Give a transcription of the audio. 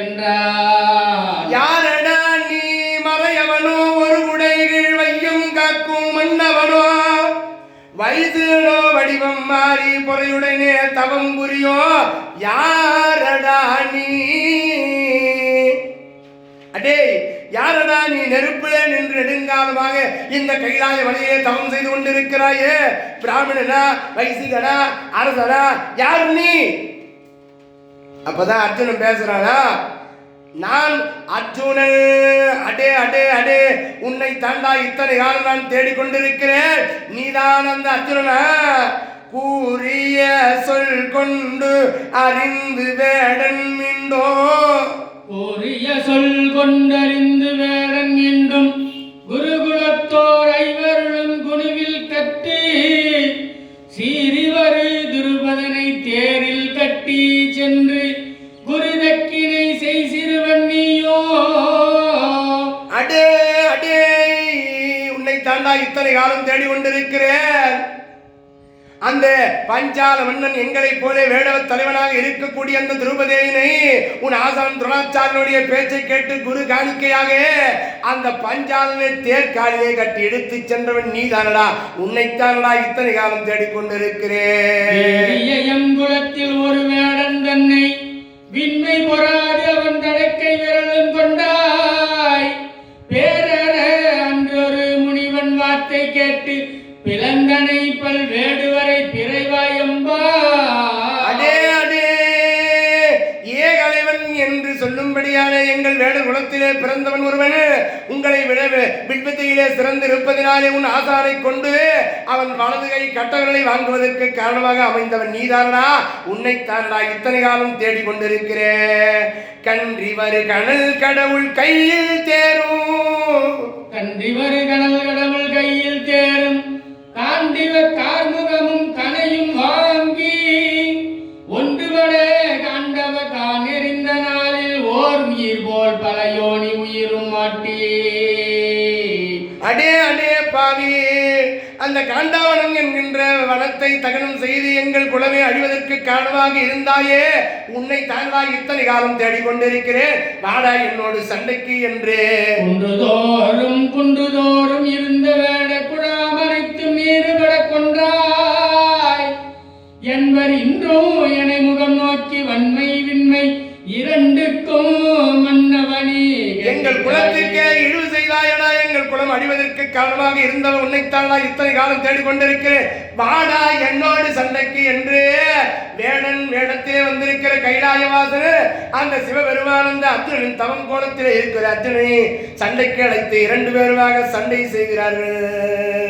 என்றார். யாரடா நீ மறையவனோ ஒரு உடைகள் வையும் காக்கும் மன்னவனோ? வயதுனோ வடிவம் மாறி பொறையுடனே தவம் புரியோ? யாரடா நீ? அடே யாரடா நீ நெருப்பிலே நின்று நெடுங்காலமாக இந்த கைலாய வழியே தவம் செய்து கொண்டிருக்கிறாயே? பிராமணனா வைசிகனா அரசனா யார் நீ? அப்பதான் அர்ஜுனன் பேசுறானா? நான் அர்ஜுனன் அடே அடே அடே உன்னை தாண்டா இத்தனை காலம் நான் தேடிக்கொண்டிருக்கிறேன். நீதான் அந்த அர்ஜுனனா கூறிய சொல் கொண்டு அறிந்து வேடன் மீண்டோ கூறிய சொல் கொண்டறிந்து வேடன் மீண்டும். குருகுலத்தோர் ஐவருளும் குழுவில் கட்டி சீரிவரு திருபதனை தேரில் கட்டி சென்று குருதக்கினை செய் சிறுவன் நீயோ. அடே அடே உன்னை தாண்டா இத்தனை காலம் தேடி கொண்டிருக்கிறேன் அந்த பஞ்சால மன்னன் எங்களைப் போல வேடவ தலைவனாக இருக்கக்கூடிய அந்த திருபதேவினை உன் ஆசான் துரோணாச்சாரியனுடைய பேச்சை கேட்டு குரு காணிக்கையாக அந்த பஞ்சாலனை தேர்காலிலே கட்டி எடுத்து சென்றவன் நீதானடா. உன்னைத்தானடா இத்தனை காலம் தேடிக்கொண்டிருக்கிறேன். பிளந்தனை பல் வேடுவரை பிறைவாயம்பா அடே அடே ஏகலைவன் என்று சொல்லும்படியான எங்கள் வேட குலத்திலே பிறந்தவன் ஒருவன் உங்களை விட வில்வித்தையிலே சிறந்திருப்பதினாலே உன் ஆசானை கொண்டு அவன் வலது கை கட்டவர்களை வாங்குவதற்கு காரணமாக அமைந்தவன் நீதானடா. உன்னைத்தானடா இத்தனை காலம் தேடிக் கொண்டிருக்கிறேன். கன்றி வரு கனல் கடவுள் கையில் தேரும். கன்றி போல் உயிரும் மாட்டி. அடே அடே பாவி. அந்த காண்டாவனம் என்கின்ற வனத்தை தகனம் செய்து எங்கள் குலமே அழிவதற்கு காரணமாக இருந்தாயே உன்னை தாண்டா இத்தனை காலம் தேடிக்கொண்டிருக்கிறேன். வாடா என்னோடு சண்டைக்கு என்று. குன்றுதோறும் குன்றுதோறும் இருந்தவர் எங்கள் குலத்திற்கே இழிவு செய்தாயடா எங்கள் குலம் அழிவதற்கு காரணமாக இருந்தவன் உன்னைத்தானா இத்தனை காலம் தேடிக்கொண்டிருக்கிறேன். வாடா என்னோடு சண்டைக்கு என்று வேடன் வேடத்திலே வந்திருக்கிற கைலாயவாசனு அந்த சிவபெருமானந்த அர்ஜுனன் தவம் கோலத்திலே இருக்கிற அர்ஜுனனை சண்டைக்கு அழைத்து இரண்டு பேருமாக சண்டை செய்கிறார்கள்.